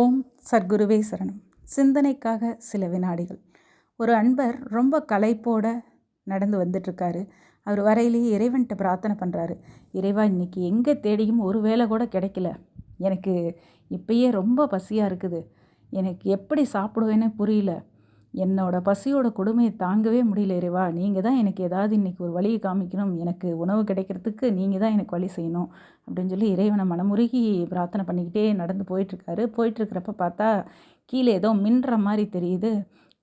ஓம் சர்க்குருவே சரணம். சிந்தனைக்காக சில வினாடிகள். ஒரு அன்பர் ரொம்ப களைப்போட நடந்து வந்துட்டுருக்காரு அவர் வரையிலேயே இறைவன்கிட்ட பிரார்த்தனை பண்ணுறாரு இறைவா இன்றைக்கி எங்கே தேடியும் ஒரு வேலை கூட கிடைக்கல. எனக்கு இப்பயே ரொம்ப பசியாக இருக்குது. எனக்கு எப்படி சாப்பிடுவேன்னு புரியல. என்னோட பசியோட கொடுமையை தாங்கவே முடியல இறைவா. நீங்கள் தான் எனக்கு ஏதாவது இன்றைக்கி ஒரு வழியை காமிக்கணும். எனக்கு உணவு கிடைக்கிறதுக்கு நீங்கள் தான் எனக்கு வழி செய்யணும் அப்படின்னு சொல்லி இறைவனை மனமுருகி பிரார்த்தனை பண்ணிக்கிட்டே நடந்து போயிட்டுருக்காரு. போயிட்டுருக்கிறப்ப பார்த்தா கீழே ஏதோ மின்ற மாதிரி தெரியுது.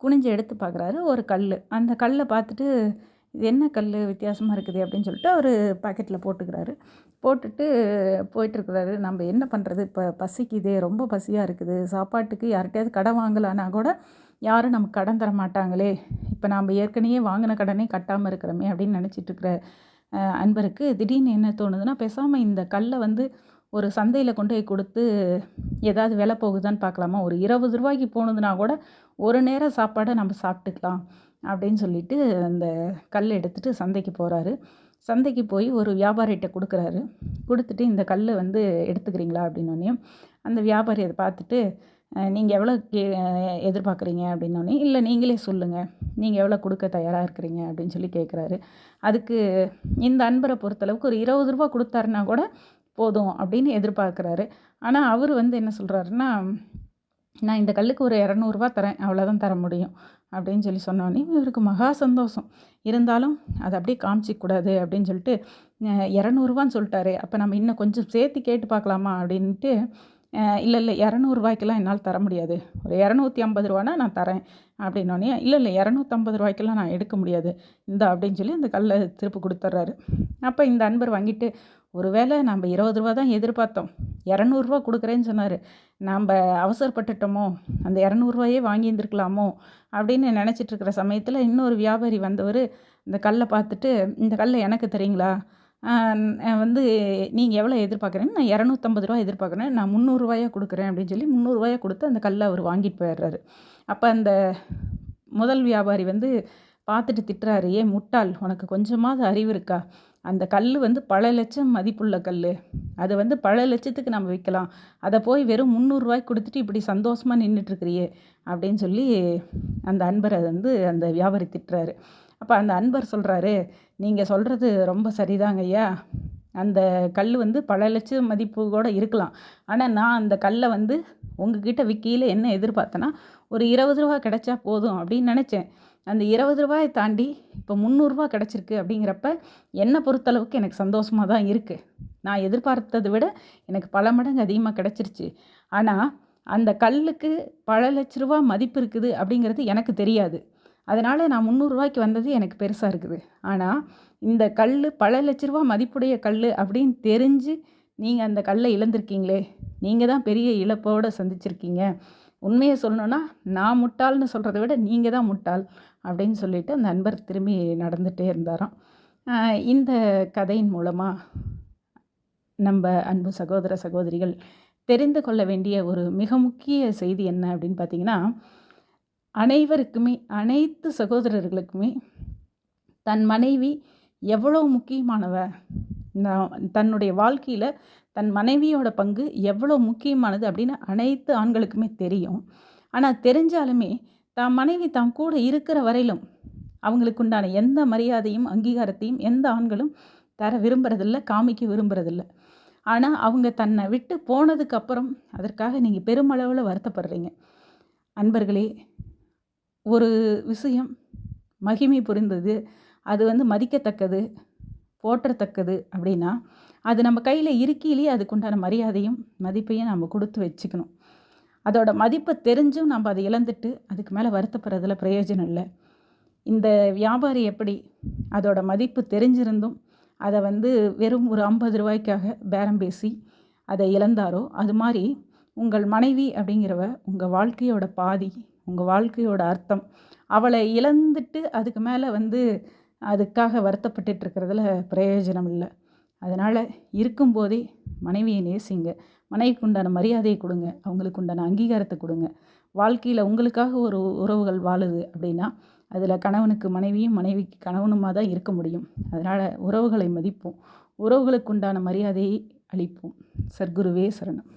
குனிஞ்சு எடுத்து பார்க்குறாரு. ஒரு கல் அந்த கல்லை பார்த்துட்டு இது என்ன கல் வித்தியாசமாக இருக்குது அப்படின்னு சொல்லிட்டு அவர் பாக்கெட்டில் போட்டுக்கிறாரு. போட்டுட்டு போயிட்டுருக்குறாரு. நம்ம என்ன பண்ணுறது இப்போ பசிக்குது ரொம்ப பசியாக இருக்குது. சாப்பாட்டுக்கு யார்கிட்டயாவது கடை வாங்கலான்னா கூட யாரும் நமக்கு கடன் தர மாட்டாங்களே. இப்போ நாம் ஏற்கனவே வாங்கின கடனே கட்டாமல் இருக்கிறோமே அப்படின்னு நினச்சிட்ருக்கிற அன்பருக்கு திடீர்னு என்ன தோணுதுன்னா பேசாமல் இந்த கல்லை வந்து ஒரு சந்தையில் கொண்டு போய் கொடுத்து ஏதாவது விலை போகுதான்னு பார்க்கலாமா? ஒரு இருபது ரூபாய்க்கு போனதுன்னா கூட ஒரு நேரம் சாப்பாடை நம்ம சாப்பிட்டுக்கலாம் அப்படின்னு சொல்லிட்டு அந்த கல் எடுத்துகிட்டு சந்தைக்கு போகிறாரு சந்தைக்கு போய் ஒரு வியாபாரிகிட்ட கொடுக்குறாரு. கொடுத்துட்டு இந்த கல் வந்து எடுத்துக்கிறீங்களா அப்படின்னோடனே அந்த வியாபாரி அதை பார்த்துட்டு நீங்கள் எவ்வளோ கே எதிர்பார்க்குறீங்க அப்படின்னோடனே இல்லை நீங்களே சொல்லுங்கள் நீங்கள் எவ்வளோ கொடுக்க தயாராக இருக்கிறீங்க? அப்படின்னு சொல்லி கேட்குறாரு அதுக்கு இந்த அன்பரை பொறுத்தளவுக்கு ஒரு இருபது ரூபா கொடுத்தாருன்னா கூட போதும் அப்படின்னு எதிர்பார்க்குறாரு. ஆனால் அவர் வந்து என்ன சொல்கிறாருன்னா நான் இந்த கல்லுக்கு ஒரு இரநூறுவா தரேன். அவ்வளோதான் தர முடியும். அப்படின்னு சொல்லி சொன்னோன்னே இவருக்கு மகா சந்தோஷம். இருந்தாலும் அதை அப்படியே காமிச்சிக்கூடாது அப்படின்னு சொல்லிட்டு இரநூறுவான்னு சொல்லிட்டாரு. அப்போ நம்ம இன்னும் கொஞ்சம் சேர்த்து கேட்டு பார்க்கலாமா? அப்படின்ட்டு இல்லை இல்லை இரநூறுவாய்க்கெல்லாம் என்னால் தர முடியாது. ஒரு இரநூத்தி ஐம்பது ரூபானா நான் தரேன் அப்படின்னோடனே இல்லை இல்லை இரநூத்தம்பது ரூபாய்க்கெல்லாம் நான் எடுக்க முடியாது. இந்த அப்படின்னு சொல்லி அந்த கல்லை திருப்பி கொடுத்துட்றாரு அப்போ இந்த அன்பர் வாங்கிட்டு ஒரு வேளை நம்ம இருபது ரூபா தான் எதிர்பார்த்தோம். இரநூறுவா கொடுக்குறேன்னு சொன்னார். நாம் அவசரப்பட்டுட்டோமோ அந்த இரநூறுவாயே வாங்கியிருந்துருக்கலாமோ அப்படின்னு நினச்சிட்ருக்கிற சமயத்தில் இன்னொரு வியாபாரி வந்தவர் இந்த கல்லை பார்த்துட்டு இந்த கல்லை எனக்கு தெரியுங்களா வந்து நீங்கள் எவ்வளோ எதிர்பார்க்குறீங்க? நான் இரநூத்தம்பது ரூபா எதிர்பார்க்குறேன். நான் முந்நூறுரூவாயாக கொடுக்குறேன் அப்படின்னு சொல்லி முந்நூறுரூவாயாக கொடுத்து அந்த கல்லை அவர் வாங்கிட்டு போயிடுறாரு. அப்போ அந்த முதல் வியாபாரி வந்து பார்த்துட்டு திட்டுறாரு ஏன் முட்டாள் உனக்கு கொஞ்சமாவது அறிவு இருக்கா? அந்த கல் வந்து பல லட்சம் மதிப்புள்ள கல் அதை வந்து பல லட்சத்துக்கு நம்ம விற்கலாம் அதை போய் வெறும் முந்நூறுரூவாய்க்கு கொடுத்துட்டு இப்படி சந்தோஷமாக நின்றுட்டுருக்கிறியே அப்படின்னு சொல்லி அந்த அன்பரை வந்து அந்த வியாபாரி திட்டுறாரு. அப்போ அந்த அன்பர் சொல்கிறாரு நீங்கள் சொல்கிறது ரொம்ப சரிதாங்க ஐயா. அந்த கல் வந்து பல லட்சம் மதிப்பு கூட இருக்கலாம். ஆனால் நான் அந்த கல்லை வந்து உங்ககிட்ட விக்கியில் என்ன எதிர்பார்த்தேன்னா ஒரு இருபது ரூபா கிடைச்சா போதும் அப்படின்னு நினச்சேன். அந்த இருபது ரூபாயை தாண்டி இப்போ முந்நூறுரூவா கிடச்சிருக்கு அப்படிங்கிறப்ப என்னை பொறுத்தளவுக்கு எனக்கு சந்தோஷமாக தான் இருக்குது நான் எதிர்பார்த்ததை விட எனக்கு பல மடங்கு அதிகமாக கிடச்சிருச்சு. ஆனால் அந்த கல்லுக்கு பல லட்ச ரூபா மதிப்பு இருக்குது அப்படிங்கிறது எனக்கு தெரியாது. அதனால் நான் முந்நூறுரூவாய்க்கு வந்தது எனக்கு பெருசாக இருக்குது. ஆனால் இந்த கல் பல லட்ச ரூபா மதிப்புடைய கல் அப்படின்னு தெரிஞ்சு நீங்கள் அந்த கல்லை இழந்திருக்கீங்களே நீங்கள் தான் பெரிய இழப்போடு சந்திச்சிருக்கீங்க. உண்மையை சொல்லணுன்னா நான் முட்டாள்னு சொல்கிறத விட நீங்கள் தான் முட்டாள் அப்படின்னு சொல்லிட்டு அந்த நண்பர் திரும்பி நடந்துகிட்டே இருந்தாராம். இந்த கதையின் மூலமாக நம்ம அன்பு சகோதர சகோதரிகள் தெரிந்து கொள்ள வேண்டிய ஒரு மிக முக்கிய செய்தி என்ன அப்படின்னு பார்த்தீங்கன்னா அனைவருக்குமே அனைத்து சகோதரர்களுக்குமே தன் மனைவி எவ்வளோ முக்கியமானவ? தன்னுடைய வாழ்க்கையில் தன் மனைவியோட பங்கு எவ்வளோ முக்கியமானது அப்படின்னு அனைத்து ஆண்களுக்குமே தெரியும். ஆனால் தெரிஞ்சாலுமே தான் மனைவி தான் கூட இருக்கிற வரையிலும் அவங்களுக்கு உண்டான எந்த மரியாதையும் அங்கீகாரத்தையும் எந்த ஆண்களும் தர விரும்புகிறதில்ல காமிக்க விரும்புறதில்ல. ஆனால் அவங்க தன்னை விட்டு போனதுக்கப்புறம் அதற்காக நீங்கள் பெருமளவில் வருத்தப்படுறீங்க. அன்பர்களே ஒரு விஷயம் மகிமை புரிந்தது அது வந்து மதிக்கத்தக்கது போற்றத்தக்கது அப்படின்னா அது நம்ம கையில் இருக்கையிலேயே அதுக்குண்டான மரியாதையும் மதிப்பையும் நம்ம கொடுத்து வச்சுக்கணும். அதோட மதிப்பை தெரிஞ்சும் நம்ம அதை இழந்துட்டு அதுக்கு மேலே வருத்தப்படுறதுல பிரயோஜனம் இல்லை. இந்த வியாபாரி எப்படி அதோட மதிப்பு தெரிஞ்சிருந்தும் அதை வந்து வெறும் ஒரு ஐம்பது ரூபாய்க்காக பேரம் பேசி அதை இழந்தாரோ அது மாதிரி உங்கள் மனைவி அப்படிங்கிறவ உங்கள் வாழ்க்கையோட பாதி உங்கள் வாழ்க்கையோட அர்த்தம். அவளை இழந்துட்டு அதுக்கு மேலே வந்து அதுக்காக வருத்தப்பட்டுட்டு இருக்கிறதுல பிரயோஜனம் இல்லை அதனால் இருக்கும்போதே மனைவியை நேசிங்க. மனைவிக்கு உண்டான மரியாதையை கொடுங்க. அவங்களுக்கு உண்டான அங்கீகாரத்தை கொடுங்க. வாழ்க்கையில் உங்களுக்காக ஒரு உறவுகள் வாழுது அப்படின்னா அதில் கணவனுக்கு மனைவியும் மனைவிக்கு கணவனுமாக தான் இருக்க முடியும். அதனால் உறவுகளை மதிப்போம். உறவுகளுக்கு உண்டான மரியாதையை அளிப்போம். சர்க்குருவே சரணம்.